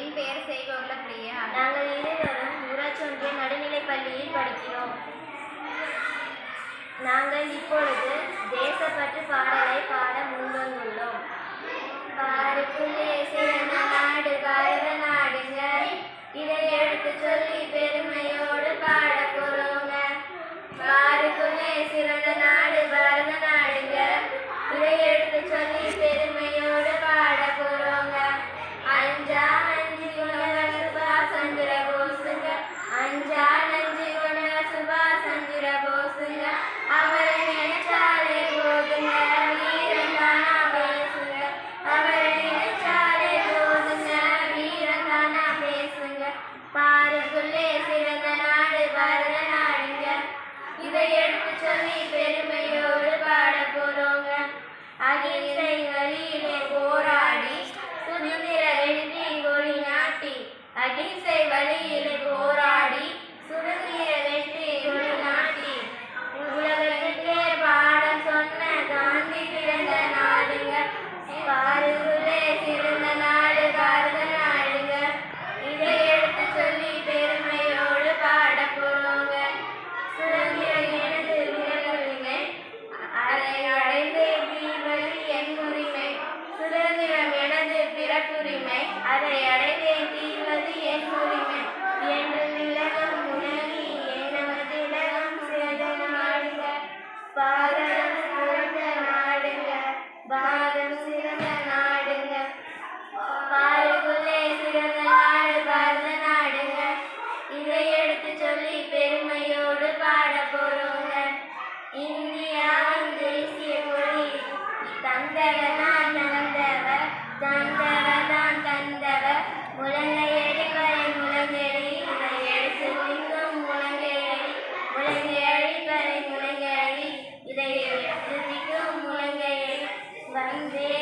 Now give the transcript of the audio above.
என் பெயர் செய்கோகுல பிரியா நாங்கள் இருவரும் ஊராட்சி ஒன்றிய நடுநிலைப் பள்ளியில் படிக்கிறோம். நாங்கள் இப்பொழுது பாரதம் நாடுங்க. பாரதம் சிறந்த grande.